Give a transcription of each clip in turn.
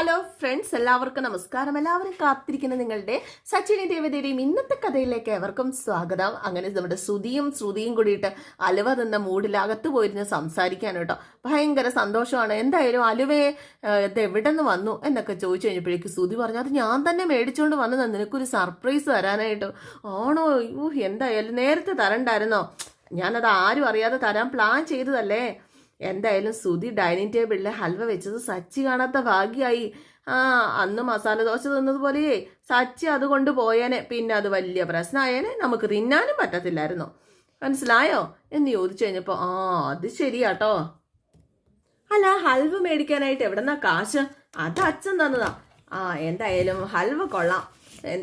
Hello friends എല്ലാവർക്കും നമസ്കാരം. എല്ലാവരും കാത്തിരിക്കുന്ന നിങ്ങളുടെ സച്ചിനി ദേവതയുടെയും ഇന്നത്തെ കഥയിലേക്ക് എവർക്കും സ്വാഗതം. അങ്ങനെ നമ്മുടെ ശ്രുതിയും ശ്രുതിയും കൂടിയിട്ട് അലുവ നിന്ന മൂടിലകത്ത് പോയിരുന്ന് സംസാരിക്കാൻ കേട്ടോ. ഭയങ്കര സന്തോഷമാണ്. എന്തായാലും അലുവയെ ഇത് എവിടെ നിന്ന് വന്നു എന്നൊക്കെ ചോദിച്ചു കഴിഞ്ഞപ്പോഴേക്ക് ശ്രുതി പറഞ്ഞു അത് ഞാൻ തന്നെ മേടിച്ചുകൊണ്ട് വന്നത്. നിനക്കൊരു സർപ്രൈസ് തരാനായിട്ട്. ആണോ? യ്യോ, എന്തായാലും നേരത്തെ തരണ്ടായിരുന്നോ? ഞാനത് ആരും അറിയാതെ തരാൻ പ്ലാൻ ചെയ്തതല്ലേ? എന്തായാലും സുതി ഡൈനിങ് ടേബിളിൽ ഹൽവ വെച്ചത് സച്ചി കാണാത്ത ഭാഗ്യമായി ആ അന്ന് മസാല ദോശ തിന്നതുപോലെയേ സച്ചി അതുകൊണ്ട് പോയേനെ. പിന്നെ അത് വലിയ പ്രശ്നമായേനെ നമുക്ക് തിന്നാനും പറ്റത്തില്ലായിരുന്നു. മനസ്സിലായോ? എന്ന് ചോദിച്ചു കഴിഞ്ഞപ്പോൾ ആ അത് ശരിയാട്ടോ. അല്ല ഹൽവ മേടിക്കാനായിട്ട് എവിടെന്നാ കാശ്? അത് അച്ഛൻ തന്നതാ. ആ എന്തായാലും ഹൽവ കൊള്ളാം.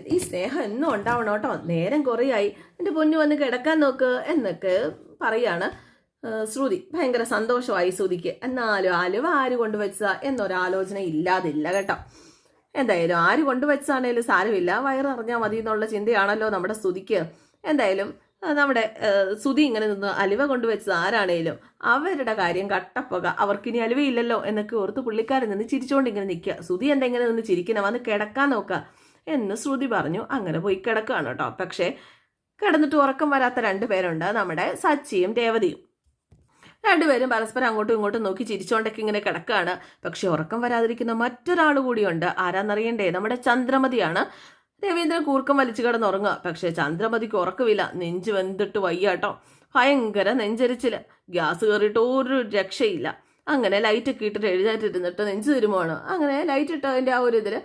ഈ സ്നേഹം എന്നും ഉണ്ടാവണം കേട്ടോ നേരം കുറയായി. എന്റെ പൊന്നു വന്ന് കിടക്കാൻ നോക്ക് എന്നൊക്കെ പറയാണ്. ശ്രുതി ഭയങ്കര സന്തോഷമായി ശ്രുതിക്ക്. എന്നാലും ആലുവ ആര് കൊണ്ടുവച്ചതാ എന്നൊരാലോചന ഇല്ലാതില്ല കേട്ടോ. എന്തായാലും ആര് കൊണ്ടുവച്ചാണേലും സാരമില്ല. വയറിറങ്ങിയാൽ മതി എന്നുള്ള ചിന്തയാണല്ലോ നമ്മുടെ സ്തുതിക്ക് എന്തായാലും നമ്മുടെ ഏ, ഇങ്ങനെ നിന്ന് അലുവ കൊണ്ടുവച്ചത് ആരാണേലും അവരുടെ കാര്യം കട്ടപ്പുക. അവർക്കിനി അലുവയില്ലല്ലോ എന്നൊക്കെ ഓർത്ത് പുള്ളിക്കാരൻ നിന്ന് ചിരിച്ചുകൊണ്ട് ഇങ്ങനെ നിൽക്കുക സുധി എന്തെങ്ങനെ നിന്ന് ചിരിക്കണം? വന്ന് കിടക്കാൻ നോക്കുക എന്ന് ശ്രുതി പറഞ്ഞു. അങ്ങനെ പോയി കിടക്കുകയാണ് കേട്ടോ. പക്ഷേ കിടന്നിട്ട് ഉറക്കം വരാത്ത രണ്ട് പേരുണ്ട്. നമ്മുടെ സച്ചിയും രേവതിയും. രണ്ടുപേരും പരസ്പരം അങ്ങോട്ടും ഇങ്ങോട്ടും നോക്കി ചിരിച്ചോണ്ടൊക്കെ ഇങ്ങനെ കിടക്കുകയാണ് പക്ഷെ ഉറക്കം വരാതിരിക്കുന്ന മറ്റൊരാൾ കൂടിയുണ്ട്. ആരാന്നറിയണ്ടേ? നമ്മുടെ ചന്ദ്രമതിയാണ്. രവീന്ദ്രൻ കൂർക്കം വലിച്ചു കിടന്നുറങ്ങുക. പക്ഷെ ചന്ദ്രമതിക്ക് ഉറക്കമില്ല. നെഞ്ച് വെന്തിട്ട് വയ്യാട്ടോ ഭയങ്കര നെഞ്ചരിച്ചിൽ. ഗ്യാസ് കയറിയിട്ട് ഒരു രക്ഷയില്ല. അങ്ങനെ ലൈറ്റ് ഒക്കെ ഇട്ടിട്ട് എഴുന്നേറ്റിരുന്നിട്ട് നെഞ്ച് തിരുമാണ് അങ്ങനെ ലൈറ്റ് ഇട്ടതിന്റെ ആ ഒരു ഇതിൽ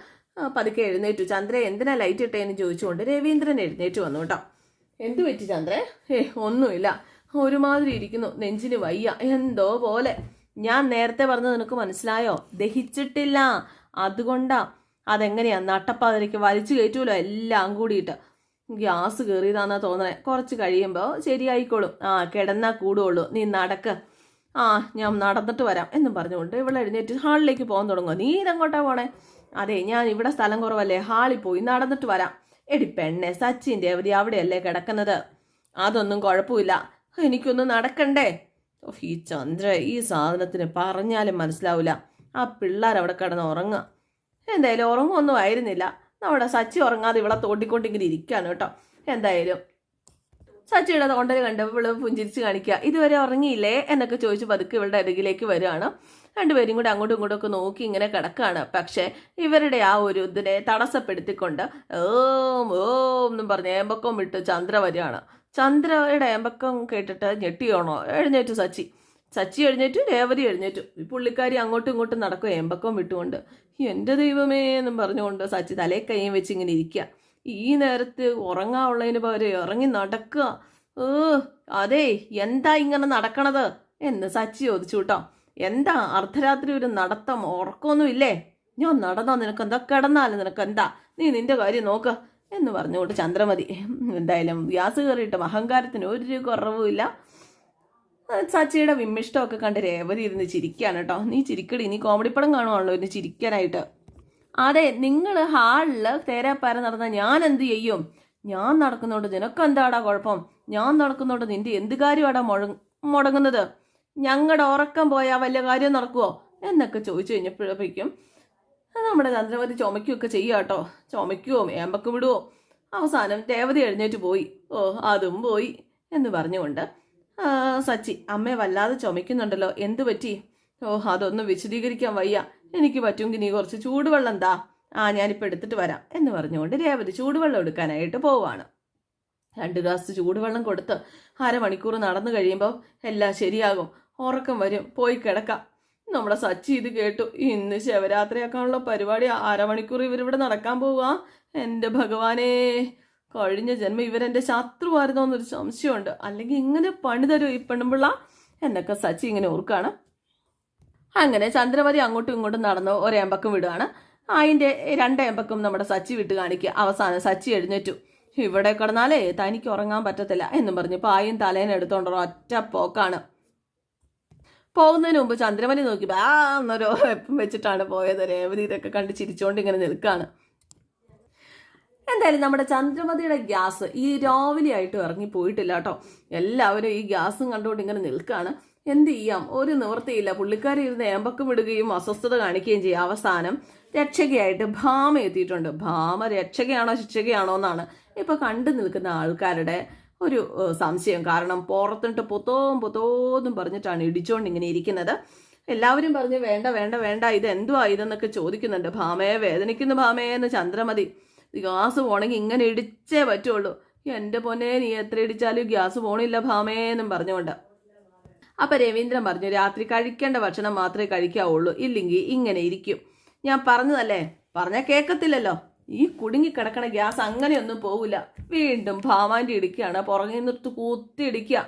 പതുക്കെ എഴുന്നേറ്റു. ചന്ദ്ര എന്തിനാ ലൈറ്റ് ഇട്ടേന്ന് ചോദിച്ചുകൊണ്ട് രവീന്ദ്രൻ എഴുന്നേറ്റ് വന്നു കേട്ടോ. എന്തു പറ്റി ചന്ദ്രേ? ഏ ഒന്നുമില്ല. ഒരുമാതിരി ഇരിക്കുന്നു നെഞ്ചിന് വയ്യ. എന്തോ പോലെ. ഞാൻ നേരത്തെ പറഞ്ഞത് നിനക്ക് മനസ്സിലായോ? ദഹിച്ചിട്ടില്ല. അതുകൊണ്ടാ. അതെങ്ങനെയാ? നട്ടപ്പാതിരയ്ക്ക് വലിച്ചു കയറ്റൂലോ? എല്ലാം കൂടിയിട്ട്. ഗ്യാസ് കയറിയതാന്നാ തോന്നണേ. കുറച്ച് കഴിയുമ്പോൾ ശരിയായിക്കോളും. ആ കിടന്നാ കൂടുള്ളൂ. നീ നടക്ക്. ആ ഞാൻ നടന്നിട്ട് വരാം എന്നും പറഞ്ഞുകൊണ്ട് ഇവിടെ എഴുന്നേറ്റ് ഹാളിലേക്ക് പോകാൻ തുടങ്ങുക നീ ഇതെങ്ങോട്ടാ പോണേ? അതെ ഞാൻ ഇവിടെ സ്ഥലം കുറവല്ലേ? ഹാളിൽ പോയി നടന്നിട്ട് വരാം. എടി പെണ്ണെ സച്ചിൻ ദേവതി അവിടെയല്ലേ കിടക്കുന്നത്? അതൊന്നും കുഴപ്പമില്ല. എനിക്കൊന്നും നടക്കണ്ടേ? ഓ, ഈ ചന്ദ്ര ഈ സാധനത്തിന് പറഞ്ഞാലും മനസ്സിലാവില്ല ആ പിള്ളേർ അവിടെ കിടന്ന് ഉറങ്ങുക. എന്തായാലും ഉറങ്ങുമൊന്നും ആയിരുന്നില്ല. നമ്മുടെ സച്ചി ഉറങ്ങാതെ ഇവിടെ തോട്ടിക്കൊണ്ടിങ്ങനെ ഇരിക്കുകയാണ് കേട്ടോ. എന്തായാലും സച്ചിയുടെ തോണ്ടൽ കണ്ടപ്പോൾ ഇവൾ പുഞ്ചിരിച്ച് കാണിക്കുക. ഇതുവരെ ഉറങ്ങിയില്ലേ? എന്നൊക്കെ ചോദിച്ചു പതുക്കെ ഇവളുടെ അരികിലേക്ക് വരികയാണ്. രണ്ടുപേരും കൂടെ അങ്ങോട്ടും ഇങ്ങോട്ടും ഒക്കെ നോക്കി ഇങ്ങനെ കിടക്കുകയാണ്. പക്ഷേ ഇവരുടെ ആ ഒരു ഇതിനെ തടസ്സപ്പെടുത്തിക്കൊണ്ട് ഓം ഓം എന്നും പറഞ്ഞ് ഏമ്പക്കം വിട്ട് ചന്ദ്ര വരികയാണ്. ചന്ദ്രയുടെ ഏമ്പക്കം കേട്ടിട്ട് ഞെട്ടിയോണോ? എഴുന്നേറ്റു സച്ചി. സച്ചി എഴുന്നേറ്റു രേവതി എഴുന്നേറ്റു. ഈ പുള്ളിക്കാരി അങ്ങോട്ടും ഇങ്ങോട്ടും നടക്കും ഏമ്പക്കം വിട്ടുകൊണ്ട്. എന്റെ ദൈവമേ എന്നും പറഞ്ഞുകൊണ്ട് സച്ചി തലേ കൈയും വെച്ച് ഇങ്ങനെ ഇരിക്കുക ഈ നേരത്ത് ഉറങ്ങാനുള്ളതിന് പകരം ഇറങ്ങി നടക്കുക ഏ അതേ എന്താ ഇങ്ങനെ നടക്കണത്? എന്ന് സച്ചി ചോദിച്ചു കേട്ടോ. എന്താ അർദ്ധരാത്രി ഒരു നടത്തം ഉറക്കമൊന്നും ഇല്ലേ ഞാൻ നടന്നോ നിനക്ക് എന്താ കിടന്നാലും നിനക്ക് എന്താ നീ നിന്റെ കാര്യം നോക്ക്. എന്ന് പറഞ്ഞുകൊണ്ട് ചന്ദ്രമതി എന്തായാലും ഗ്യാസ് കയറിയിട്ട് അഹങ്കാരത്തിന് ഒരു കുറവുമില്ല സച്ചിയുടെ വിമ്മിഷ്ടമൊക്കെ കണ്ട് രേവതി ഇരുന്ന് ചിരിക്കുകയാണ് കേട്ടോ. നീ ചിരിക്കടി നീ കോമഡി പടം കാണുവാണല്ലോ ഇരുന്ന് ചിരിക്കാനായിട്ട്. അതെ നിങ്ങൾ ഹാളിൽ തേരാപ്പാര നടന്ന ഞാൻ എന്ത് ചെയ്യും? ഞാൻ നടക്കുന്നോണ്ട് നിനക്ക് എന്താടാ കുഴപ്പം? ഞാൻ നടക്കുന്നോണ്ട് നിന്റെ എന്ത് കാര്യമാടാ മുഴ മുടങ്ങുന്നത്? ഞങ്ങളുടെ ഉറക്കം പോയാൽ വല്ല കാര്യം നടക്കുവോ? എന്നൊക്കെ ചോദിച്ചു കഴിഞ്ഞപ്പോഴേക്കും നമ്മുടെ ചന്ദ്രമതി ചുമക്കുകയൊക്കെ ചെയ്യുക കേട്ടോ. ചുമയ്ക്കുവോ ഏമ്പക്ക് വിടുവോ? അവസാനം രേവതി എഴുന്നേറ്റ് പോയി. ഓ അതും പോയി എന്ന് പറഞ്ഞുകൊണ്ട് സച്ചി അമ്മയെ വല്ലാതെ ചുമയ്ക്കുന്നുണ്ടല്ലോ. എന്തു പറ്റി? ഓ അതൊന്നും വിശദീകരിക്കാൻ വയ്യ. എനിക്ക് പറ്റുമെങ്കിൽ നീ കുറച്ച് ചൂടുവെള്ളം എന്താ ആ ഞാനിപ്പോൾ എടുത്തിട്ട് വരാം എന്ന് പറഞ്ഞുകൊണ്ട് രേവതി ചൂടുവെള്ളം എടുക്കാനായിട്ട് പോവാണ്. രണ്ട് ഗ്ലാസ് ചൂടുവെള്ളം കൊടുത്ത് അരമണിക്കൂർ നടന്നു കഴിയുമ്പോൾ എല്ലാം ശരിയാകും. ഉറക്കം വരും. പോയി കിടക്കാം. നമ്മുടെ സച്ചി ഇത് കേട്ടു. ഇന്ന് ശിവരാത്രിയാക്കാനുള്ള പരിപാടി അരമണിക്കൂർ ഇവരിവിടെ നടക്കാൻ പോവുക എന്റെ ഭഗവാനേ. കഴിഞ്ഞ ജന്മം ഇവരെന്റെ ശത്രുവായിരുന്നോ എന്നൊരു സംശയമുണ്ട്. അല്ലെങ്കിൽ ഇങ്ങനെ പണി തരും ഈ പെണ്ണുമ്പിള്ള? എന്നൊക്കെ സച്ചി ഇങ്ങനെ ഓർക്കാണ്. അങ്ങനെ ചന്ദ്രവതി അങ്ങോട്ടും ഇങ്ങോട്ടും നടന്ന് ഒരേമ്പക്കം വിടുകയാണ് അതിന്റെ രണ്ടേമ്പക്കം നമ്മുടെ സച്ചി വിട്ട് കാണിക്കുക. അവസാനം സച്ചി എഴുന്നേറ്റു. ഇവിടെ കിടന്നാലേ തനിക്ക് ഉറങ്ങാൻ പറ്റത്തില്ല എന്നും പറഞ്ഞ് പായും തലേനെടുത്തോണ്ടോ ഒറ്റ പോക്കാണ്. പോകുന്നതിന് മുമ്പ് ചന്ദ്രമണി നോക്കി ബാ എപ്പം വെച്ചിട്ടാണ് പോയത് രേവതി. ഇതൊക്കെ കണ്ട് ചിരിച്ചുകൊണ്ട് ഇങ്ങനെ നിൽക്കുകയാണ് എന്തായാലും നമ്മുടെ ചന്ദ്രമതിയുടെ ഗ്യാസ് ഈ രാവിലെ ആയിട്ട് ഇറങ്ങി പോയിട്ടില്ല കേട്ടോ. എല്ലാവരും ഈ ഗ്യാസും കണ്ടുകൊണ്ട് ഇങ്ങനെ നിൽക്കുകയാണ് എന്ത് ചെയ്യാം? ഒരു നിവൃത്തിയില്ല. പുള്ളിക്കാരി ഇരുന്ന് ഏമ്പക്കം വിടുകയും അസ്വസ്ഥത കാണിക്കുകയും ചെയ്യും. അവസാനം രക്ഷകയായിട്ട് ഭാമ എത്തിയിട്ടുണ്ട്. ഭാമ രക്ഷകയാണോ ശിക്ഷകയാണോ എന്നാണ് ഇപ്പൊ കണ്ടു നിൽക്കുന്ന ആൾക്കാരുടെ ഒരു സംശയം. കാരണം പുറത്തിട്ട് പൊത്തോം പൊത്തോന്നും പറഞ്ഞിട്ടാണ് ഇടിച്ചോണ്ട് ഇങ്ങനെ ഇരിക്കുന്നത്. എല്ലാവരും പറഞ്ഞ് വേണ്ട വേണ്ട വേണ്ട ഇത് എന്തുവാ ഇതെന്നൊക്കെ ചോദിക്കുന്നുണ്ട്. ഭാമയെ വേദനിക്കുന്നു ഭാമയെ എന്ന് ചന്ദ്രമതി. ഗ്യാസ് പോണെങ്കിൽ ഇങ്ങനെ ഇടിച്ചേ പറ്റുള്ളൂ. എന്റെ പൊന്നെ നീ എത്ര ഇടിച്ചാലും ഗ്യാസ് പോണില്ല ഭാമയെ എന്നും പറഞ്ഞുകൊണ്ട്. അപ്പൊ രവീന്ദ്രൻ പറഞ്ഞു രാത്രി കഴിക്കേണ്ട ഭക്ഷണം മാത്രമേ കഴിക്കാവുള്ളൂ. ഇല്ലെങ്കിൽ ഇങ്ങനെ ഇരിക്കും. ഞാൻ പറഞ്ഞതല്ലേ? പറഞ്ഞാൽ കേൾക്കത്തില്ലല്ലോ ഈ കുടുങ്ങി കിടക്കണ ഗ്യാസ് അങ്ങനെയൊന്നും പോവില്ല. വീണ്ടും ഭാമാന്റെ ഇടിക്കുകയാണ് പുറകെ നിർത്ത് കൂത്തി ഇടിക്കുക.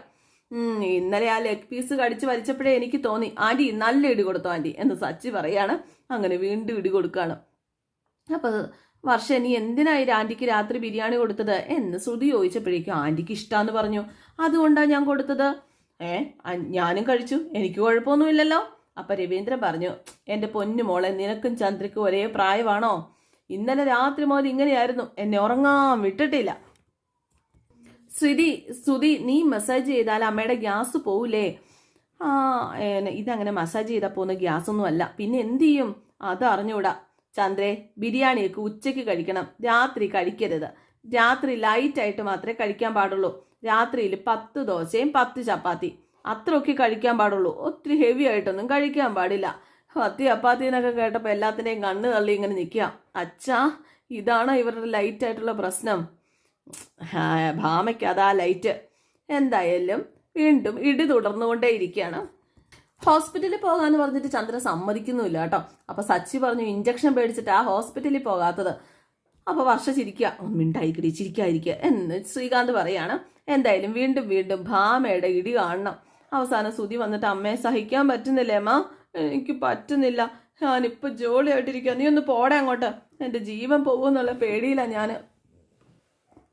ഇന്നലെ ആ ലെഗ് പീസ് കടിച്ച് വലിച്ചപ്പോഴേ എനിക്ക് തോന്നി ആന്റി നല്ല ഇടി കൊടുത്തു ആന്റി എന്ന് സച്ചി പറയാണ്. അങ്ങനെ വീണ്ടും ഇടി കൊടുക്കുകയാണ്. അപ്പൊ വർഷ നീ എന്തിനായി ആന്റിക്ക് രാത്രി ബിരിയാണി കൊടുത്തത്? എന്ന് ശ്രുതി ചോദിച്ചപ്പോഴേക്കും ആന്റിക്ക് ഇഷ്ടാന്ന് പറഞ്ഞു. അതുകൊണ്ടാണ് ഞാൻ കൊടുത്തത്? ഏ ഞാനും കഴിച്ചു. എനിക്ക് കുഴപ്പമൊന്നുമില്ലല്ലോ. അപ്പൊ രവീന്ദ്രൻ പറഞ്ഞു എന്റെ പൊന്നു മോളെ നിനക്കും ചന്ദ്രയ്ക്കും ഒരേ പ്രായമാണോ? ഇന്നലെ രാത്രി മുതൽ ഇങ്ങനെയായിരുന്നു. എന്നെ ഉറങ്ങാൻ വിട്ടിട്ടില്ല. ശ്രുതി ശ്രുതി നീ മസാജ് ചെയ്താൽ അമ്മയുടെ ഗ്യാസ് പോവില്ലേ ആ ഇതങ്ങനെ മസാജ് ചെയ്താൽ പോകുന്ന ഗ്യാസ് ഒന്നും അല്ല. പിന്നെ എന്ത് ചെയ്യും? അത് അറിഞ്ഞൂടാ. ചന്ദ്രേ ബിരിയാണിയൊക്കെ ഉച്ചയ്ക്ക് കഴിക്കണം. രാത്രി കഴിക്കരുത്. രാത്രി ലൈറ്റ് ആയിട്ട് മാത്രമേ കഴിക്കാൻ പാടുള്ളൂ. രാത്രിയിൽ പത്ത് ദോശയും പത്ത് ചപ്പാത്തി. അത്രയൊക്കെ കഴിക്കാൻ പാടുള്ളൂ. ഒത്തിരി ഹെവി ആയിട്ടൊന്നും കഴിക്കാൻ പാടില്ല. പത്ത് അപ്പാത്തിനൊക്കെ കേട്ടപ്പോൾ എല്ലാത്തിന്റെയും കണ്ണ് തള്ളി ഇങ്ങനെ നിൽക്കുക അച്ഛാ ഇതാണ് ഇവരുടെ ലൈറ്റ് ആയിട്ടുള്ള പ്രശ്നം? ഭാമയ്ക്ക് അതാ ലൈറ്റ് എന്തായാലും വീണ്ടും ഇടി തുടർന്നുകൊണ്ടേ ഇരിക്കുകയാണ് ഹോസ്പിറ്റലിൽ പോകാമെന്ന് പറഞ്ഞിട്ട് ചന്ദ്ര സമ്മതിക്കുന്നുമില്ല കേട്ടോ. അപ്പൊ സച്ചി പറഞ്ഞു ഇഞ്ചക്ഷൻ പേടിച്ചിട്ട് ആ ഹോസ്പിറ്റലിൽ പോകാത്തത്. അപ്പോൾ വർഷ ചിരിക്കുക മിണ്ടായിക്കിടി ചിരിക്കാതിരിക്കുക എന്ന് ശ്രീകാന്ത് പറയാണ്. എന്തായാലും വീണ്ടും വീണ്ടും ഭാമയുടെ ഇടി കാണണം. അവസാനം സുതി വന്നിട്ട് അമ്മയെ സഹിക്കാൻ പറ്റുന്നില്ലേ അമ്മ? എനിക്ക് പറ്റുന്നില്ല. ഞാനിപ്പോ ജോളിയായിട്ടിരിക്കുക നീ ഒന്ന് പോടാ അങ്ങോട്ട്. എന്റെ ജീവൻ പോകുമെന്നുള്ള പേടിയിലാണ് ഞാൻ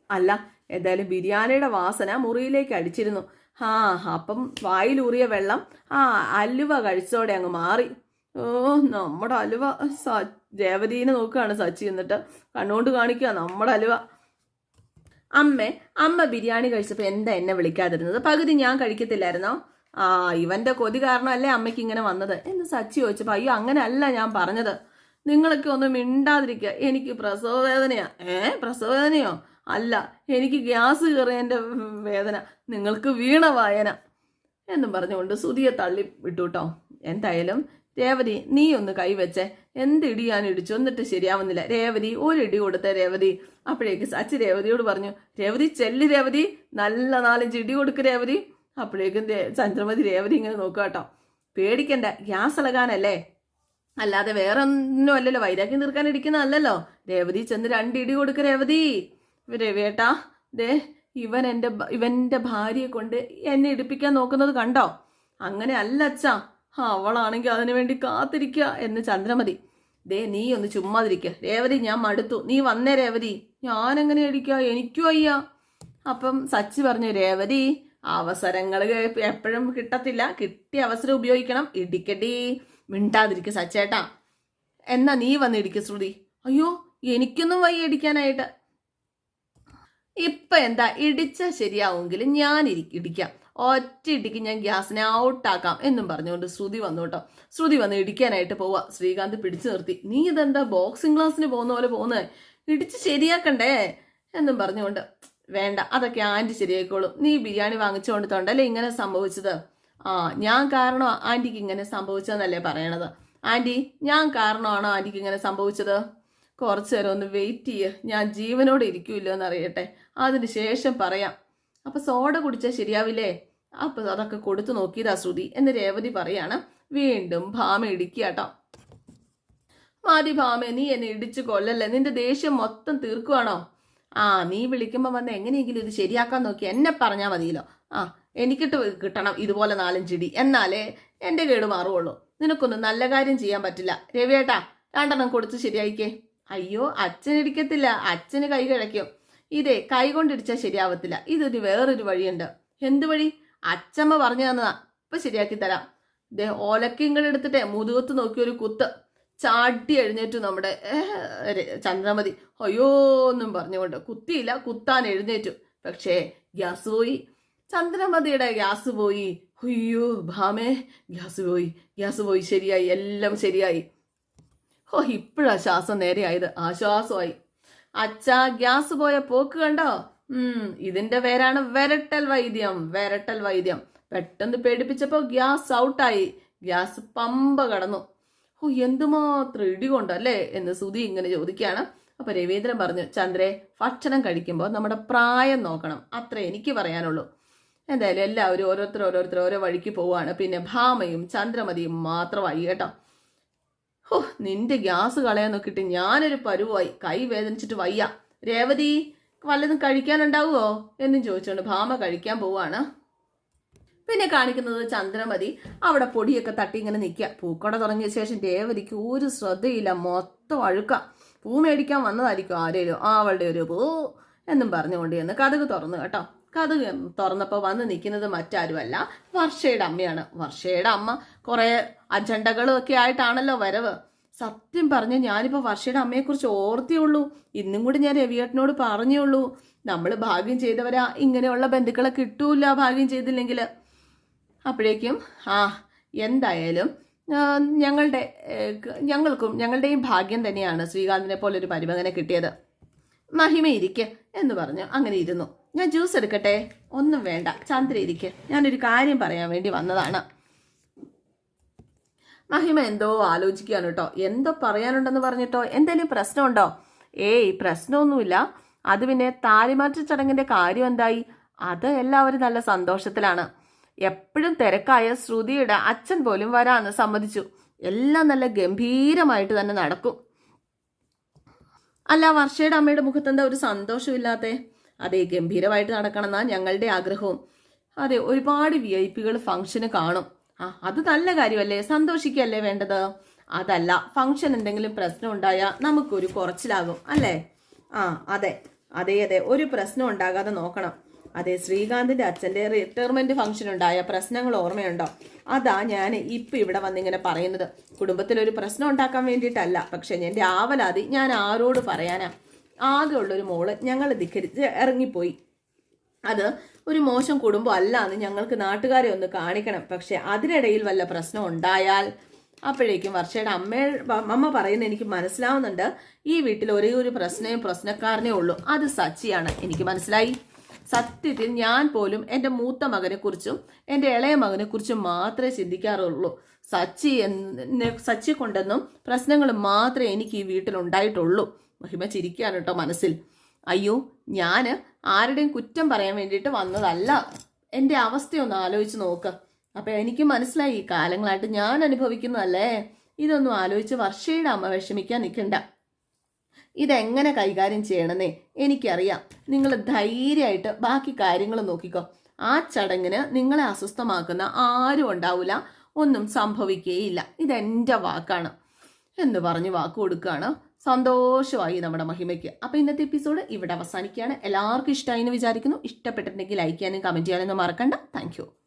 അല്ല ഏതായാലും ബിരിയാണിയുടെ വാസന മുറിയിലേക്ക് അടിച്ചിരുന്നു. ആ അപ്പം വായിലൂറിയ വെള്ളം ആ അലുവ കഴിച്ചോടെ അങ്ങ് മാറി. ഓ നമ്മുടെ അലുവ. സ രേവതീനെ നോക്കുകയാണ് സച്ചി എന്നിട്ട്. കണ്ണുകൊണ്ട് കാണിക്കുക നമ്മുടെ അലുവ. അമ്മേ അമ്മ ബിരിയാണി കഴിച്ചപ്പോൾ എന്താ എന്നെ വിളിക്കാതിരുന്നത്? പകുതി ഞാൻ കഴിക്കത്തില്ലായിരുന്നോ? ആ ഇവന്റെ കൊതി കാരണമല്ലേ അമ്മയ്ക്ക് ഇങ്ങനെ വന്നത്? എന്ന് സച്ചി ചോദിച്ചപ്പോൾ അയ്യോ അങ്ങനെയല്ല ഞാൻ പറഞ്ഞത്. നിങ്ങളൊക്കെ ഒന്ന് മിണ്ടാതിരിക്കുക എനിക്ക് പ്രസവ വേദനയാ. ഏ? പ്രസവ വേദനയോ? അല്ല എനിക്ക് ഗ്യാസ് കയറിയതിന്റെ വേദന. നിങ്ങൾക്ക് വീണ വായന. എന്നും പറഞ്ഞുകൊണ്ട് സുതിയെ തള്ളി വിട്ടു കേട്ടോ എന്തായാലും രേവതി നീ ഒന്ന് കൈവച്ചേ എന്ത് ഇടി ഞാൻ ഇടിച്ചു? എന്നിട്ട് ശരിയാവുന്നില്ല. രേവതി ഒരു ഇടി കൊടുത്ത രേവതി. അപ്പോഴേക്ക് സച്ചി രേവതിയോട് പറഞ്ഞു രേവതി ചെല്ലി രേവതി. നല്ല നാലഞ്ച് ഇടി കൊടുക്ക് രേവതി. അപ്പോഴേക്കും ചന്ദ്രമതി രേവതി ഇങ്ങനെ നോക്കുക കേട്ടോ. പേടിക്കണ്ട ഗ്യാസ് ഇളകാനല്ലേ? അല്ലാതെ വേറെ ഒന്നും അല്ലല്ലോ വൈരാഗ്യം തീർക്കാൻ ഇരിക്കുന്നതല്ലോ രേവതി ചെന്ന് രണ്ട് കൊടുക്ക രേവതി. രേവേട്ടാ ദേ ഇവൻ എന്റെ ഇവന്റെ ഭാര്യയെ കൊണ്ട് എന്നെ ഇടിപ്പിക്കാൻ നോക്കുന്നത് കണ്ടോ? അങ്ങനെ അല്ല അച്ഛാ അവളാണെങ്കിൽ അതിനു വേണ്ടി കാത്തിരിക്കുക എന്ന് ചന്ദ്രമതി. ദേ നീ ഒന്ന് ചുമ്മാതിരിക്കുക രേവതി ഞാൻ മടുത്തു. നീ വന്നേ രേവതി. ഞാനെങ്ങനെ അടിക്കുക എനിക്കും അയ്യ. അപ്പം സച്ചി പറഞ്ഞു രേവതി അവസരങ്ങൾ എപ്പോഴും കിട്ടത്തില്ല. കിട്ടിയ അവസരം ഉപയോഗിക്കണം. ഇടിക്കടി. മിണ്ടാതിരിക്കും സച്ചേട്ടാ. എന്നാ നീ വന്ന് ഇടിക്ക് ശ്രുതി. അയ്യോ എനിക്കൊന്നും വയ്യ ഇടിക്കാനായിട്ട്. ഇപ്പൊ എന്താ? ഇടിച്ച ശരിയാവുമെങ്കിൽ ഞാൻ ഇടിക്കാം. ഒറ്റ ഇടിക്ക് ഞാൻ ഗ്യാസിനെ ഔട്ടാക്കാം എന്നും പറഞ്ഞുകൊണ്ട് ശ്രുതി വന്നു കേട്ടോ. ശ്രുതി വന്ന് ഇടിക്കാനായിട്ട് പോവാ. ശ്രീകാന്ത് പിടിച്ചു നിർത്തി. നീ ഇതെന്താ ബോക്സിംഗ് ക്ലാസ്സിന് പോകുന്ന പോലെ പോകുന്നത് ഇടിച്ച് ശരിയാക്കണ്ടേ? എന്നും പറഞ്ഞുകൊണ്ട് വേണ്ട അതൊക്കെ ആന്റി ശരിയായിക്കോളും. നീ ബിരിയാണി വാങ്ങിച്ചുകൊണ്ട് തൊണ്ടല്ലേ ഇങ്ങനെ സംഭവിച്ചത്? ആ ഞാൻ കാരണം ആന്റിക്ക് ഇങ്ങനെ സംഭവിച്ചതെന്നല്ലേ പറയണത്? ആന്റി ഞാൻ കാരണമാണോ ആന്റിക്ക് ഇങ്ങനെ സംഭവിച്ചത്? കുറച്ചു നേരം ഒന്ന് വെയിറ്റ് ചെയ്യുക ഞാൻ ജീവനോടെ ഇരിക്കൂല്ലോ എന്നറിയട്ടെ. അതിന് ശേഷം പറയാം. അപ്പൊ സോഡ കുടിച്ചാൽ ശരിയാവില്ലേ? അപ്പൊ അതൊക്കെ കൊടുത്തു നോക്കിയതാ ശ്രുതി. എന്ന് രേവതി പറയാണ്. വീണ്ടും ഭാമ ഇടിക്കാട്ടോ മാതി ഭാമ നീ എന്നെ ഇടിച്ചു കൊല്ലല്ലേ? നിന്റെ ദേഷ്യം മൊത്തം തീർക്കുവാണോ? ആ നീ വിളിക്കുമ്പോൾ വന്ന് എങ്ങനെയെങ്കിലും ഇത് ശരിയാക്കാൻ നോക്കി എന്നെ പറഞ്ഞാൽ മതിയല്ലോ. ആ എനിക്കിട്ട് കിട്ടണം ഇതുപോലെ നാലഞ്ചിടി എന്നാലേ എന്റെ കേട് മാറുള്ളൂ നിനക്കൊന്നും നല്ല കാര്യം ചെയ്യാൻ പറ്റില്ല. രവിയേട്ടാ രണ്ടെണ്ണം കൊടുത്ത് ശരിയായിക്കേ. അയ്യോ അച്ഛൻ ഇടിക്കത്തില്ല അച്ഛന് കൈ കിഴയ്ക്കും ഇതേ കൈ കൊണ്ടിടിച്ചാൽ ശരിയാവത്തില്ല. ഇതൊരു വേറൊരു വഴിയുണ്ട്. എന്ത് വഴി? അച്ഛമ്മ പറഞ്ഞു തന്നതാ. ഇപ്പൊ ശരിയാക്കി തരാം. ദേ ഓലക്കിങ്ങൾ എടുത്തിട്ടേ മുതുകത്ത് നോക്കിയൊരു കുത്ത്. ചാടി എഴുന്നേറ്റ് നമ്മുടെ ചന്ദ്രമതി. അയ്യോ എന്നും പറഞ്ഞുകൊണ്ട് കുത്തിയില്ല കുത്താൻ എഴുന്നേറ്റു. പക്ഷേ ഗ്യാസ് പോയി. ചന്ദ്രമതിയുടെ ഗ്യാസ് പോയി. അയ്യോ ഭാമേ ഗ്യാസ് പോയി ഗ്യാസ് പോയി. ശരിയായി എല്ലാം ശരിയായി. ഓ ഇപ്പോഴാ ശ്വാസം നേരെയായത് ആശ്വാസമായി. അച്ഛാ ഗ്യാസ് പോയ പോക്ക് കണ്ടോ? ഉം ഇതിന്റെ പേരാണ് വരട്ടൽ വൈദ്യം വരട്ടൽ വൈദ്യം. പെട്ടെന്ന് പേടിപ്പിച്ചപ്പോ ഗ്യാസ് ഔട്ടായി. ഗ്യാസ് പമ്പ കടന്നു. ഓ എന്തുമാത്രം ഇടികൊണ്ടല്ലേ? എന്ന് സുധി ഇങ്ങനെ ചോദിക്കുകയാണ്. അപ്പൊ രവീന്ദ്രൻ പറഞ്ഞു ചന്ദ്രെ ഭക്ഷണം കഴിക്കുമ്പോൾ നമ്മുടെ പ്രായം നോക്കണം. അത്രേ എനിക്ക് പറയാനുള്ളൂ. എന്തായാലും എല്ലാവരും ഓരോരുത്തർ ഓരോരുത്തർ ഓരോ വഴിക്ക് പോവാണ് പിന്നെ ഭാമയും ചന്ദ്രമതിയും മാത്രമായി കേട്ടോ. ഓ നിന്റെ ഗ്യാസ് കളയാൻ നോക്കിയിട്ട് ഞാനൊരു പരുവായി. കൈ വേദനിച്ചിട്ട് വയ്യ. രേവതി വല്ലതും കഴിക്കാനുണ്ടാവുമോ എന്നും ചോദിച്ചുകൊണ്ട് ഭാമ കഴിക്കാൻ പോവാണ് പിന്നെ കാണിക്കുന്നത് ചന്ദ്രമതി അവിടെ പൊടിയൊക്കെ തട്ടി ഇങ്ങനെ നിൽക്കുക. പൂക്കട തുടങ്ങിയ ശേഷം രേവതിക്ക് ഒരു ശ്രദ്ധയില്ല. മൊത്തം അഴുക്ക. പൂ മേടിക്കാൻ വന്നതായിരിക്കും ആരേലും. അവളുടെ ഒരു പൂ എന്നും പറഞ്ഞുകൊണ്ട് ചെന്ന് കഥക് തുറന്നു കേട്ടോ. കഥക് തുറന്നപ്പോൾ വന്ന് നിൽക്കുന്നത് മറ്റാരുമല്ല. വർഷയുടെ അമ്മയാണ്. വർഷയുടെ അമ്മ കുറേ അജണ്ടകളും ഒക്കെ ആയിട്ടാണല്ലോ വരവ്. സത്യം പറഞ്ഞ് ഞാനിപ്പോൾ വർഷയുടെ അമ്മയെക്കുറിച്ച് ഓർത്തേ ഉള്ളൂ. ഇന്നും കൂടി ഞാൻ രവിയേട്ടനോട് പറഞ്ഞേ ഉള്ളൂ. നമ്മൾ ഭാഗ്യം ചെയ്തവരാ. ഇങ്ങനെയുള്ള ബന്ധുക്കളെ കിട്ടൂല ഭാഗ്യം ചെയ്തില്ലെങ്കിൽ അപ്പോഴേക്കും ആ എന്തായാലും ഞങ്ങളുടെ ഞങ്ങൾക്കും ഞങ്ങളുടെയും ഭാഗ്യം തന്നെയാണ് ശ്രീകാന്തിനെ പോലെ ഒരു പരിമകനെ കിട്ടിയത്. മഹിമ ഇരിക്കെ എന്ന് പറഞ്ഞു. അങ്ങനെ ഇരുന്നു. ഞാൻ ജ്യൂസ് എടുക്കട്ടെ? ഒന്നും വേണ്ട. ചന്ദ്ര ഇരിക്കെ ഞാനൊരു കാര്യം പറയാൻ വേണ്ടി വന്നതാണ്. മഹിമ എന്തോ ആലോചിക്കുകയാണ് കേട്ടോ. എന്തോ പറയാനുണ്ടെന്ന് പറഞ്ഞിട്ടോ? എന്തെങ്കിലും പ്രശ്നമുണ്ടോ? ഏയ് പ്രശ്നമൊന്നുമില്ല. അത് പിന്നെ താലിമാറ്റ ചടങ്ങിന്റെ കാര്യം എന്തായി? അത് എല്ലാവരും നല്ല സന്തോഷത്തിലാണ്. എപ്പോഴും തിരക്കായ ശ്രുതിയുടെ അച്ഛൻ പോലും വരാന്ന് സമ്മതിച്ചു. എല്ലാം നല്ല ഗംഭീരമായിട്ട് തന്നെ നടക്കും. അല്ല വർഷയുടെ അമ്മയുടെ മുഖത്ത് എന്താ ഒരു സന്തോഷമില്ലാത്തെ? അതെ ഗംഭീരമായിട്ട് നടക്കണമെന്നാ ഞങ്ങളുടെ ആഗ്രഹവും. അതെ ഒരുപാട് വി ഐ പികൾ ഫംഗ്ഷന് കാണും. ആ അത് നല്ല കാര്യമല്ലേ? സന്തോഷിക്കല്ലേ വേണ്ടത്? അതല്ല ഫംഗ്ഷൻ എന്തെങ്കിലും പ്രശ്നം ഉണ്ടായാൽ നമുക്കൊരു കുറച്ചിലാകും അല്ലേ? ആ അതെ. അതെ അതെ ഒരു പ്രശ്നം ഉണ്ടാകാതെ നോക്കണം. അതെ ശ്രീകാന്തിന്റെ അച്ഛന്റെ റിട്ടയർമെന്റ് ഫംഗ്ഷൻ ഉണ്ടായ പ്രശ്നങ്ങൾ ഓർമ്മയുണ്ടോ? അതാ ഞാൻ ഇപ്പൊ ഇവിടെ വന്നിങ്ങനെ പറയുന്നത്. കുടുംബത്തിൽ ഒരു പ്രശ്നം ഉണ്ടാക്കാൻ വേണ്ടിയിട്ടല്ല പക്ഷെ എന്റെ ആവലാതി ഞാൻ ആരോട് പറയാനാ? ആകെ ഉള്ളൊരു മോൾ ഞങ്ങൾ ധിക്കരിച്ച് ഇറങ്ങിപ്പോയി. അത് ഒരു മോശം കുടുംബം അല്ല എന്ന് ഞങ്ങൾക്ക് നാട്ടുകാരെ ഒന്ന് കാണിക്കണം. പക്ഷെ അതിനിടയിൽ വല്ല പ്രശ്നം ഉണ്ടായാൽ അപ്പോഴേക്കും വർഷയുടെ അമ്മ അമ്മ പറയുന്നത് എനിക്ക് മനസ്സിലാവുന്നുണ്ട്. ഈ വീട്ടിൽ ഒരേ ഒരു പ്രശ്നവും പ്രശ്നക്കാരനേ ഉള്ളൂ. അത് സച്ചിയാണ്. എനിക്ക് മനസ്സിലായി? സത്യത്തിൽ ഞാൻ പോലും എന്റെ മൂത്ത മകനെക്കുറിച്ചും എന്റെ ഇളയ മകനെക്കുറിച്ചും മാത്രമേ ചിന്തിക്കാറുള്ളൂ. സച്ചി എന്നെ സച്ചി കൊണ്ടെന്നും പ്രശ്നങ്ങൾ മാത്രമേ എനിക്ക് ഈ വീട്ടിൽ ഉണ്ടായിട്ടുള്ളൂ മഹിമ ചിരിക്കുകയാണ് കേട്ടോ മനസ്സിൽ. അയ്യോ ഞാൻ ആരുടെയും കുറ്റം പറയാൻ വേണ്ടിയിട്ട് വന്നതല്ല. എന്റെ അവസ്ഥയൊന്ന് ആലോചിച്ച് നോക്ക്. അപ്പം എനിക്ക് മനസ്സിലായി കാലങ്ങളായിട്ട് ഞാൻ അനുഭവിക്കുന്നതല്ലേ? ഇതൊന്നും ആലോചിച്ച് വർഷയുടെ അമ്മ വിഷമിക്കാൻ നിൽക്കണ്ട. ഇതെങ്ങനെ കൈകാര്യം ചെയ്യണമെന്നേ എനിക്കറിയാം. നിങ്ങൾ ധൈര്യമായിട്ട് ബാക്കി കാര്യങ്ങൾ നോക്കിക്കോ. ആ ചടങ്ങിന് നിങ്ങളെ അസ്വസ്ഥമാക്കുന്ന ആരും ഉണ്ടാവില്ല ഒന്നും സംഭവിക്കുകയില്ല ഇതെന്റെ വാക്കാണ്. എന്ന് പറഞ്ഞ് വാക്ക് കൊടുക്കുകയാണ് സന്തോഷമായി നമ്മുടെ മഹിമയ്ക്ക്. അപ്പോൾ ഇന്നത്തെ എപ്പിസോഡ് ഇവിടെ അവസാനിക്കുകയാണ്. എല്ലാവർക്കും ഇഷ്ടമായി എന്ന് വിചാരിക്കുന്നു. ഇഷ്ടപ്പെട്ടിട്ടുണ്ടെങ്കിൽ ലൈക്ക് ചെയ്യാനും കമന്റ് ചെയ്യാനൊന്നും മറക്കണ്ട. താങ്ക്